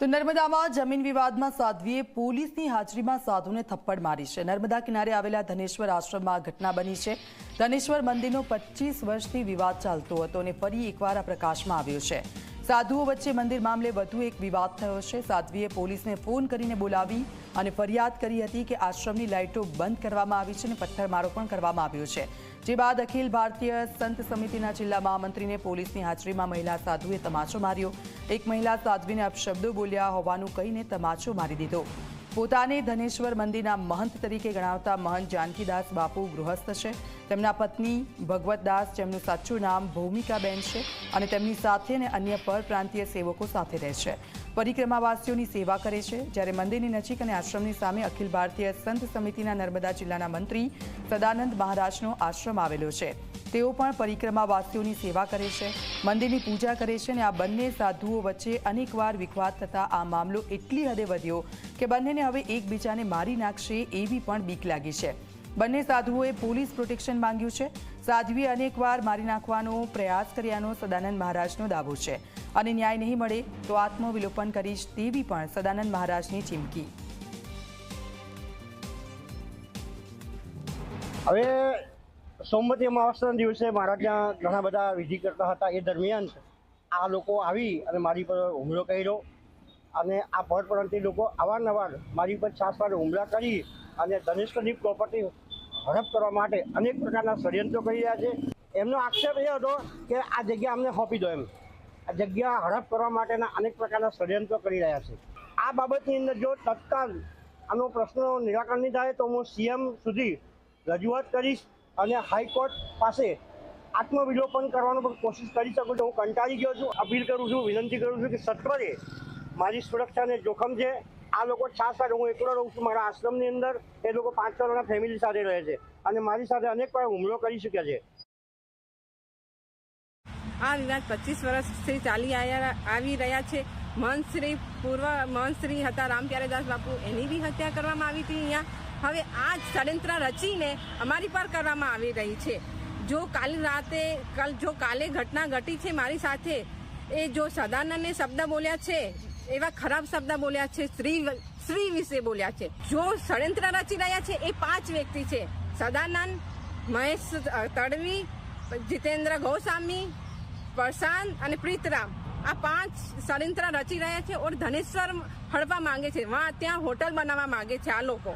તો નર્મદામાં જમીન વિવાદમાં સાધ્વીએ પોલીસની હાજરીમાં સાધુને થપ્પડ મારી છે. નર્મદા કિનારે આવેલા ધનેશ્વર આશ્રમમાં ઘટના બની છે. ધનેશ્વર મંદિરનો પચીસ વર્ષથી વિવાદ ચાલતો હતો અને ફરી એકવાર આ પ્રકાશમાં આવ્યો છે. સાધુઓ વચ્ચે મંદિર મામલે વધુ એક વિવાદ થયો છે. સાધ્વીએ પોલીસને ફોન કરીને બોલાવી અને ફરિયાદ કરી હતી કે આશ્રમની લાઇટો બંધ કરવામાં આવી છે અને પથ્થરમારો પણ કરવામાં આવ્યો છે. જે બાદ અખિલ ભારતીય સંત સમિતિના જિલ્લા મહામંત્રીને પોલીસની હાજરીમાં મહિલા સાધુએ તમાચો માર્યો. એક મહિલા સાધ્વીને અપશબ્દો બોલ્યા હોવાનું કહીને તમાચો મારી દીધો. પોતાને ધનેશ્વર મંદિરના મહંત તરીકે ગણાવતા મહંત જાનકીદાસ બાપુ ગૃહસ્થ છે. તેમના પત્ની ભગવતદાસ, જેમનું સાચું નામ ભૌમિકાબેન છે અને તેમની સાથે અને અન્ય પરપ્રાંતીય સેવકો સાથે રહે છે. પરિક્રમાવાસીઓની સેવા કરે છે. જ્યારે મંદિરની નજીક અને આશ્રમની સામે અખિલ ભારતીય સંત સમિતિના નર્મદા જિલ્લાના મંત્રી સદાનંદ મહારાજનો આશ્રમ આવેલો છે. તેઓ પણ પરિક્રમાવાસીઓની સેવા કરે છે, મંદિરની પૂજા કરે છે અને આ બંને સાધુઓ વચ્ચે અનેકવાર વિખવાદ થતા આ મામલો એટલી હદે વધ્યો કે બંનેને હવે એકબીજાને મારી નાખશે એવી પણ બીક લાગી છે. બંને સાધુઓએ પોલીસ પ્રોટેક્શન માંગ્યું છે. સાધ્વીએ અનેકવાર મારી નાખવાનો પ્રયાસ કર્યાનો સદાનંદ મહારાજનો દાવો છે. અને ન્યાય નહીં મળે તો આત્મવિલોપન કરીશ તેવી પણ સદાનંદ મહારાજની ચીમકી. હવે સોમવતી અમાવસના દિવસે મારા ત્યાં ઘણા બધા વિધિ કરતા હતા એ દરમિયાન આ લોકો આવી અને મારી પર હુમલો કર્યો અને આ પરપ્રાંતિ લોકો અવારનવાર મારી પર છાસ પાસે હુમલા કરી અને ધનેશ્વરની પ્રોપર્ટી હડપ કરવા માટે અનેક પ્રકારના ષડયંત્રો કરી રહ્યા છે. એમનો આક્ષેપ એ હતો કે આ જગ્યા અમને સોંપી દો એમ. આ જગ્યા હડપ કરવા માટેના અનેક પ્રકારના ષડયંત્રો કરી રહ્યા છે. આ બાબતની અંદર જો તત્કાલ આનો પ્રશ્ન નિરાકરણ નહીં થાય તો હું સીએમ સુધી રજૂઆત કરીશ. અને હાઈકોર્ટ પાસે આત્મવિલોપન કરવાનો પણ કોશિશ કરી શકું છું. હું કંટાળી ગયો છું, અપીલ કરું છું, વિનંતી કરું છું કે સત્વરે મારી સુરક્ષાને જોખમ છે. આ લોકો છાસ સાથે હું એકલો રહું છું મારા આશ્રમની અંદર. એ લોકો પાંચ કરોડના ફેમિલી સાથે રહે છે અને મારી સાથે અનેક વાર હુમલો કરી શક્યા છે. આ વિવાદ પચીસ વર્ષથી ચાલી આવી રહ્યા છે. મહંત શ્રી પૂર્વ મહંત શ્રી હતા રામ પ્યારેદાસ બાપુ, એની બી હત્યા કરવામાં આવી હતી અહીંયા. હવે આ ષડયંત્ર રચીને અમારી પર કરવામાં આવી રહી છે. જો કાલે રાતે, કાલ જો કાલે ઘટના ઘટી છે મારી સાથે, એ જો સદાનંદને શબ્દ બોલ્યા છે, એવા ખરાબ શબ્દ બોલ્યા છે, સ્ત્રી સ્ત્રી વિશે બોલ્યા છે. જો ષડયંત્ર રચી રહ્યા છે, એ પાંચ વ્યક્તિ છે. સદાનંદ, મહેશ તડવી, જીતેન્દ્ર ગૌસ્વામી, પ્રશાંત અને પ્રીતરામ. આ પાંચ ષડયંત્ર રચી રહ્યા છે ઓર ધનેશ્વર હડવા માંગે છે. ત્યાં હોટલ બનાવવા માંગે છે આ લોકો.